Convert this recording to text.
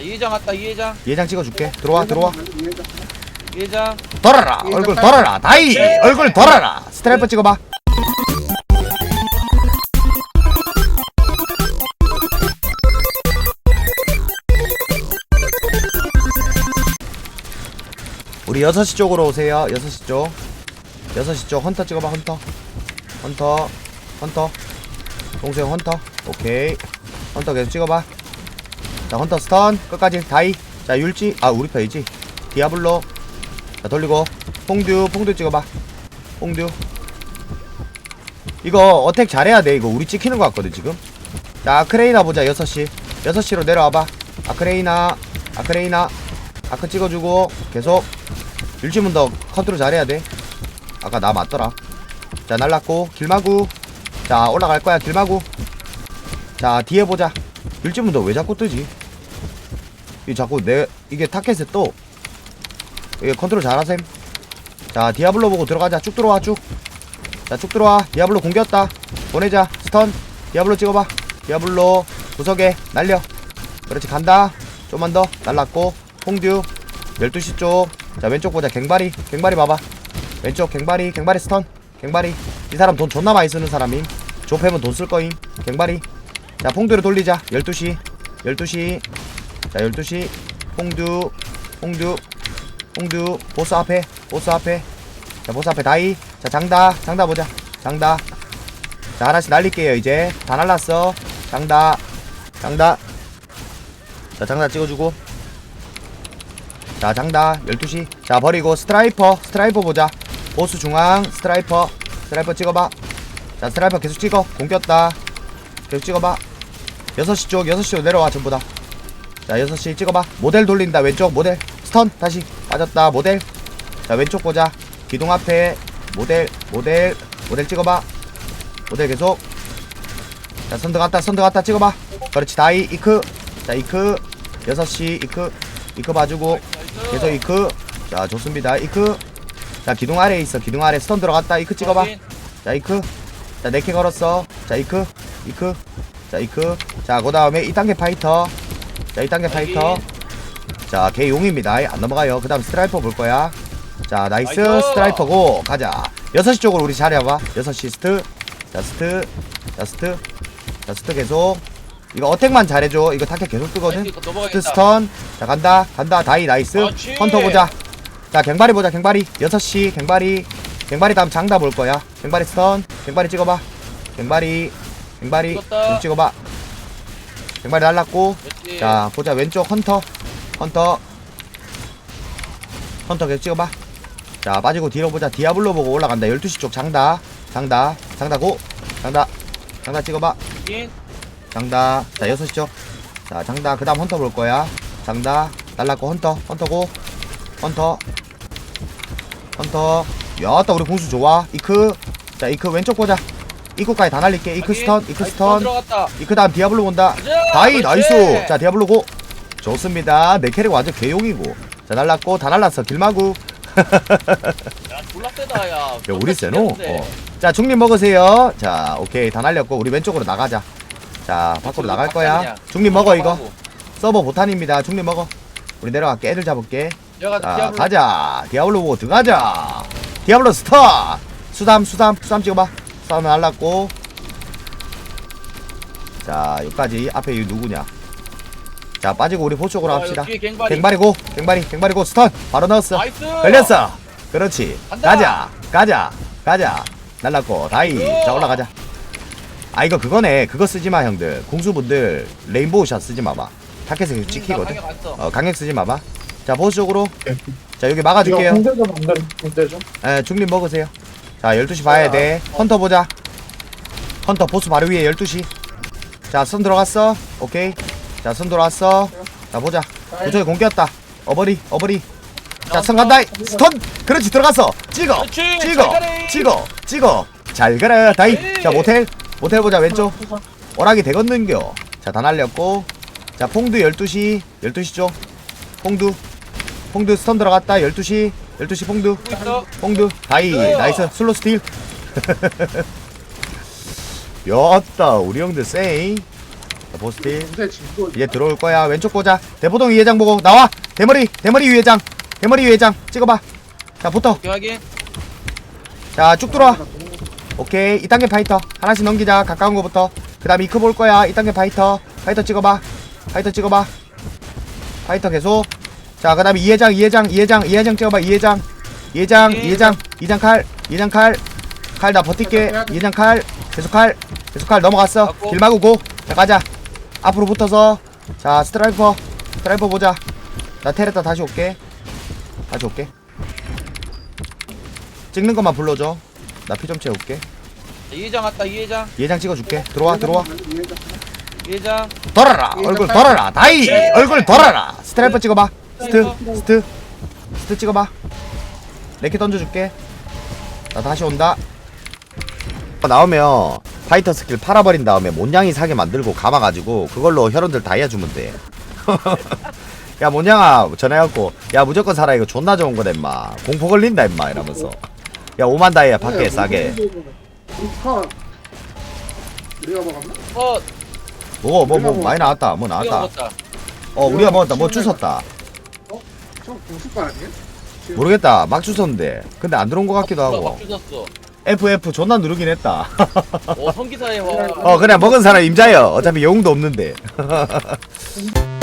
이회장 왔다 이회장. 예장 찍어줄게. 들어와 들어와. 이회장. 돌아라 얼굴 돌아라 다이. 얼굴 돌아라. 스트라이퍼 찍어봐. 우리 6시 쪽으로 오세요. 6시 쪽. 6시 쪽. 헌터 찍어봐 헌터. 헌터. 헌터. 동생 헌터. 오케이. 헌터 계속 찍어봐 자 헌터 스턴. 끝까지 다이. 자 율지. 아 우리 편이지. 디아블로. 자 돌리고. 퐁듀 퐁듀 찍어봐. 퐁듀. 이거 어택 잘해야 돼. 이거 우리 찍히는 것 같거든 지금. 자 아크레이나 보자 6시. 6시로 내려와봐. 아크레이나 아크레이나. 아크 찍어주고 계속. 율지문더 컨트롤 잘해야 돼. 아까 나 맞더라. 자 날랐고. 길마구. 자 올라갈 거야 길마구. 자 뒤에 보자. 율지문더 왜 자꾸 뜨지 이 자꾸 내 이게 타켓에 또 이게 컨트롤 잘하셈. 자 디아블로 보고 들어가자. 쭉 들어와 쭉자 쭉 들어와. 디아블로 공겼다. 보내자. 스턴. 디아블로 찍어봐. 디아블로 구석에 날려. 그렇지 간다. 좀만 더 날랐고 홍듀. 12시 쪽 자 왼쪽 보자. 갱바리. 갱바리 봐봐. 왼쪽 갱바리. 갱바리 스턴. 갱바리. 이 사람 돈 존나 많이 쓰는 사람임. 조패면 돈 쓸 거임. 갱바리. 자 퐁듀를 돌리자. 12시. 12시 자 12시. 홍듀 홍듀 홍두. 보스 앞에 보스 앞에. 자 보스 앞에 다이. 자 장다 장다 보자. 장다. 자 하나씩 날릴게요 이제. 다 날랐어. 장다 장다. 자 장다 찍어주고. 자 장다. 12시. 자 버리고 스트라이퍼 스트라이퍼 보자. 보스 중앙 스트라이퍼. 스트라이퍼 찍어봐. 자 스트라이퍼 계속 찍어. 공 꼈다. 계속 찍어봐. 6시 쪽 6시로 내려와 전부 다 자 6시 찍어봐. 모델 돌린다. 왼쪽 모델. 스턴. 다시. 빠졌다. 모델. 자 왼쪽 보자. 기둥 앞에 모델 모델. 모델 찍어봐. 모델 계속. 자 선드 갔다 선드 갔다 찍어봐. 그렇지. 다이 이크. 자 이크. 6시 이크. 이크 봐주고. 계속 이크. 자 좋습니다. 이크. 자 기둥 아래에 있어. 기둥 아래 스턴 들어갔다. 이크 찍어봐. 자 이크. 자 네개 걸었어. 자 이크. 이크. 자 이크. 자그 다음에 2단계 파이터 자 2단계 파이터 자, 걔 용입니다. 안 넘어가요. 그 다음 스트라이퍼 볼 거야. 자, 나이스. 나이스. 스트라이퍼고, 가자. 6시 쪽으로 우리 자리해봐. 6시 스트. 자, 스트. 자, 스트. 자, 스트 계속. 이거 어택만 잘해줘. 이거 타켓 계속 뜨거든. 스트 넘어가겠다 스턴. 자, 간다. 간다. 다이 나이스. 그렇지. 헌터 보자. 자, 갱바리 보자. 갱바리. 6시. 갱바리. 갱바리 다음 장다 볼 거야. 갱바리 스턴. 갱바리 찍어봐. 갱바리. 갱바리. 찍었다. 좀 찍어봐. 갱바리 날랐고. 그렇지. 자 보자 왼쪽 헌터. 헌터. 헌터 계속 찍어봐. 자 빠지고 뒤로 보자. 디아블로 보고 올라간다. 12시 쪽 장다. 장다. 장다 고. 장다. 장다 찍어봐. 확인. 장다. 자 6시 쪽자 장다. 그 다음 헌터 볼 거야. 장다. 날랐고 헌터. 헌터고. 헌터. 헌터. 야따 우리 공수 좋아. 이크. 자 이크 왼쪽 보자 이크까지 다 날릴게. 이크. 스턴 이크 스턴. 들어갔다. 이크 다음 디아블로 온다. 가자, 다이 그렇지. 나이스. 자 디아블로 고. 좋습니다. 내 캐릭 완전 개용이고. 자 날랐고 다 날랐어. 길마구. 야 졸라 세다 야. 야 우리 세노? 네. 어. 자 중립 먹으세요. 자 오케이. 다 날렸고 우리 왼쪽으로 나가자. 자 밖으로 나갈 거야. 중립 먹어 이거. 서버 보탄입니다. 중립 먹어. 우리 내려갈게. 애들 잡을게. 자 디아블로. 가자. 디아블로 보고 들어가자. 디아블로 스타. 수담 수담 수담 찍어봐 수담 날랐고. 자 여기까지. 앞에 이 누구냐? 자 빠지고 우리 보쪽으로 어, 합시다. 뒤에 갱바리 갱바리고 갱바리 갱바리고 스턴. 바로 넣었어. 나이스. 걸렸어. 그렇지. 간다. 가자 가자 가자. 날랐고 다이. 자 올라가자. 아 이거 그거네. 그거 쓰지마 형들. 공수분들 레인보우 샷 쓰지 마봐. 타켓에 음, 찍히거든. 갔어. 어 강력 쓰지 마봐. 자 보스 쪽으로. 네. 자 여기 이거 막아줄게요. 홍대 좀 안돼 홍대 좀 에 중립 먹으세요 자 12시 봐야 돼. 헌터 보자. 헌터 보스 바로 위에 12시. 자선 들어갔어. 오케이. 자선 들어왔어. 자 보자. 도저히 공겼다. 어버리 어버리. 자선 간다. 스턴 그렇지 들어갔어. 찍어. 그렇지, 찍어. 잘 가래. 찍어. 찍어. 잘 가라 다이. 네. 자 모텔. 모텔 보자 왼쪽. 오락이 되겠는겨. 자다 날렸고. 자 퐁두 12시. 12시 쪽. 퐁두. 퐁두 스턴 들어갔다. 12시 12시 퐁두. 보고 있어. 퐁두. 다이. 나이스. 슬로 스틸. 야따 우리 형들 세이. 자, 보스딜 근데 진도 이제 들어올 거야. 왼쪽 보자. 대포동 위회장 보고. 나와. 대머리. 대머리 위회장. 대머리 위회장. 찍어봐. 자 붙어. 확인. 자 쭉 들어와. 오케이. 2단계 파이터. 하나씩 넘기자. 가까운 거부터. 그 다음 이크 볼 거야. 2단계 파이터. 파이터 찍어봐. 파이터 찍어봐. 파이터 계속 자 그 다음에 이회장 이회장 이회장 이회장 찍어봐 이회장. 이회장. 이회장 이장 칼 이장 칼 칼 나 버틸게. 이장 칼 계속 칼 계속 칼. 넘어갔어. 맞고. 길 막고. 자 가자. 앞으로 붙어서. 자 스트라이퍼. 스트라이퍼 보자. 나 테레타 다시 올게. 다시 올게. 찍는 것만 불러줘. 나 피 좀 채울게. 이회장 왔다 이회장. 예장 찍어줄게. 들어와 들어와. 이회장. 돌아라. 얼굴 돌아라. 다이. 얼굴 돌아라. 스트라이퍼 찍어봐 스트 스트. 스트 찍어봐. 레키 던져줄게. 나 다시 온다. 나오면 파이터 스킬 팔아버린 다음에 몬양이 사게 만들고 감아가지고 그걸로 혈원들 다이아 주면 돼야 몬양아 전해갖고 야 무조건 살아 이거 존나 좋은 거다 임마. 공포 걸린다 임마. 이러면서. 야 5만 다이아 밖에 싸게. 컷 우리가 먹었나? 어. 뭐뭐 뭐 많이 나왔다. 뭐 나왔다. 먹었다. 어 우리가 먹었다. 뭐 주웠다 저 공수과 아니에요? 모르겠다. 막 주웠는데 근데 안 들어온 것 같기도 막 하고. 주셨어. FF 존나 누르긴 했다. 어 성기사에 와 어 그래 먹은 사람 임자여. 어차피 영웅도 없는데